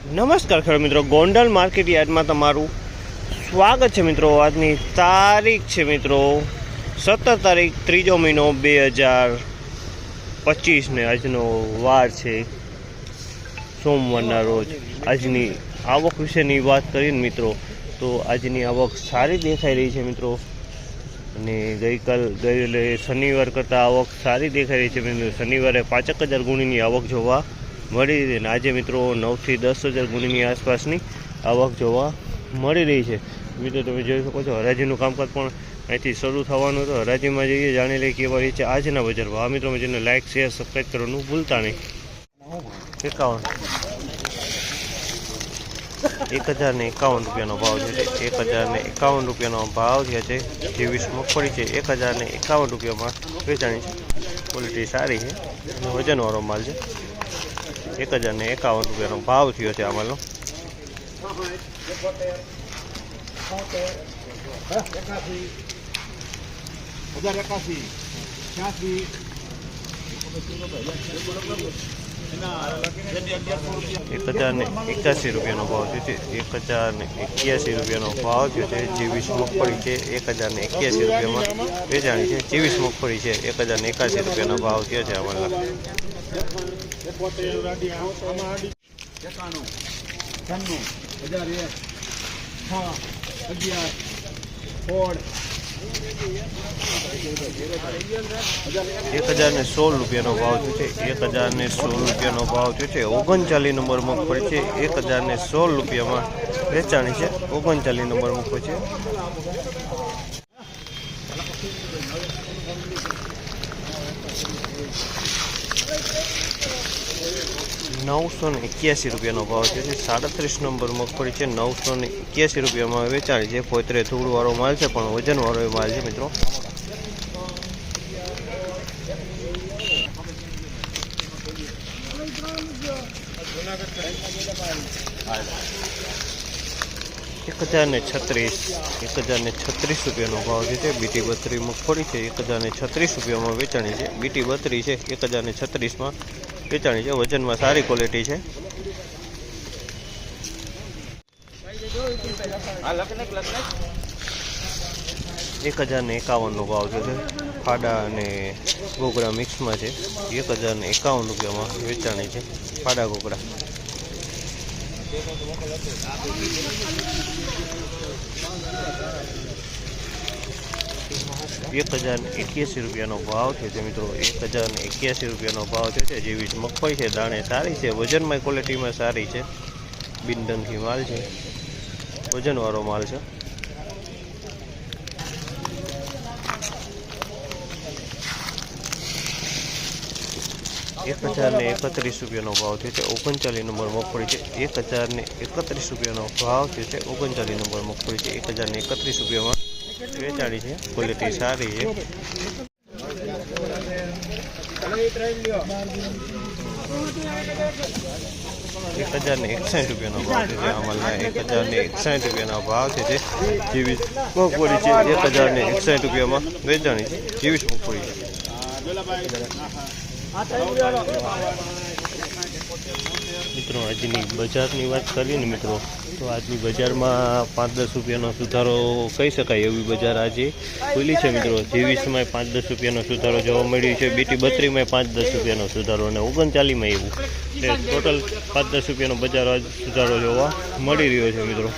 નમસ્કાર ખેડૂત મિત્રો, ગોંડલ માર્કેટ યાર્ડમાં તમારું સ્વાગત છે મિત્રો. આજની તારીખ છે મિત્રો, સત્તર તારીખ, ત્રીજો મહિનો બે હજાર પચીસને આજનો વાર છે સોમવારના રોજ. આજની આવક વિશેની વાત કરીએ ને મિત્રો, તો આજની આવક સારી દેખાઈ રહી છે મિત્રો. અને ગઈકાલ ગયેલે શનિવાર કરતાં આવક સારી દેખાઈ રહી છે મિત્રો. શનિવારે પાંચેક હજાર ગુણીની આવક જોવા મળી રહી અને આજે મિત્રો નવથી દસ હજાર ગુણીની આસપાસની આવક જોવા મળી રહી છે. મિત્રો, તમે જોઈ શકો છો, હરાજીનું કામકાજ પણ અહીંથી શરૂ થવાનું તો હરાજીમાં જઈએ, જાણી લઈએ કેવા રહી છે આજના બજાર ભાવ મિત્રો જેને લાઇક શેર સબસ્ક્રાઈબ કરવાનું ભૂલતા નહીં. એકાવન. એક હજાર ને એકાવન રૂપિયાનો ભાવ છે એક હજાર ને એકાવન રૂપિયાનો ભાવ થયા છે જેવીસ મગફળી છે, એક હજાર ને એકાવન રૂપિયામાં વેચાણી છે. ક્વોલિટી સારી છે. અને વજનવાળો માલ છે. એક હજાર ને એકાવન રૂપિયાનો ભાવ થયો છે આ હજાર એકાસી છ્યાસી. એક હજાર ને એકાસી રૂપિયાનો ભાવ થયો છે. એક હજાર ને એક્યાસી રૂપિયાનો ભાવ થયો છે. જેવીસ મગફળી છે, એક હજાર ને એક્યાસી રૂપિયામાં વેચાણી છે. જેવીસ મગફળી છે, એક હજાર ને એકાસી રૂપિયાનો ભાવ થયો છે છ, અગિયાર એક હજાર ને સોળ રૂપિયાનો ભાવ થયો છે. એક હજાર ને સોળ રૂપિયાનો ભાવ થયો છે. ઓગણચાલીસ નંબર મગફળી છે. એક હજાર ને સોળ રૂપિયામાં વેચાણી છે. ઓગણચાલીસ નંબર મગફળી છે. નવસો ને એક્યાસી રૂપિયાનો ભાવ છે. સાડત્રીસ નંબર મગફળી છે. નવસો ને એક્યાસી રૂપિયામાં વેચાણી છે. પોતરે ધૂળવાળો માલ છે, પણ વજનવાળો એ માલ છે, મિત્રો. એક હજાર ને છત્રીસ, એક હજાર ને છત્રીસ રૂપિયાનો ભાવ છે. બીટી બત્રી મગફળી છે, એક હજાર ને છત્રીસ રૂપિયામાં વેચાણી છે. બીટી બત્રી છે, એક હજાર ને છત્રીસમાં વેચાણી છે. વજનમાં સારી ક્વોલિટી છે. એક હજાર ને એકાવનનો ભાવ છે ફાડા અને ઘોઘરા મિક્સમાં છે. એક હજાર ને એકાવન રૂપિયામાં વેચાણી છે. ફાડા ઘોઘરા એક હજાર એક્યાસી રૂપિયાનો ભાવ છે તે મિત્રો એક હજાર એક્યાસી રૂપિયાનો ભાવ છે તે જેવી મગફળી છે, દાણે સારી છે, વજનમાં ક્વોલિટીમાં સારી છે બિંદનથી માલ છે, વજનવાળો માલ છે. એક હજાર ને એકત્રીસ રૂપિયાનો ભાવ થયો છે ઓગણચાલીસ નંબર મગફળી છે. એક હજાર ને એકત્રીસ રૂપિયાનો ભાવ થયો છે ઓગણચાલીસ નંબર મગફળી છે. એક હજાર ને એકત્રીસ રૂપિયામાં વેચાણી છે. ક્વોલિટી સારી છે. એક હજાર ને એકસાઠ રૂપિયાનો ભાવ છે જે અમલના એક હજાર ને એકસાઠ રૂપિયાનો ભાવ છે જે જેવી મગફળી છે. એક હજાર ને એકસાઠ રૂપિયામાં વેચાણી છે. જેવી મગફળી છે. મિત્રો, આજની બજારની વાત કરીએ ને મિત્રો તો આજની બજારમાં પાંચ દસ રૂપિયાનો સુધારો કહી શકાય એવી બજાર આજે ખુલી છે મિત્રો. જેવીસમાં પાંચ દસ રૂપિયાનો સુધારો જોવા મળ્યો છે. બીટી બત્રીમાં પાંચ દસ રૂપિયાનો સુધારો અને ઓગણચાલીસમાં એવું. ટોટલ પાંચ દસ રૂપિયાનો બજાર આજ સુધારો જોવા મળી રહ્યો છે મિત્રો.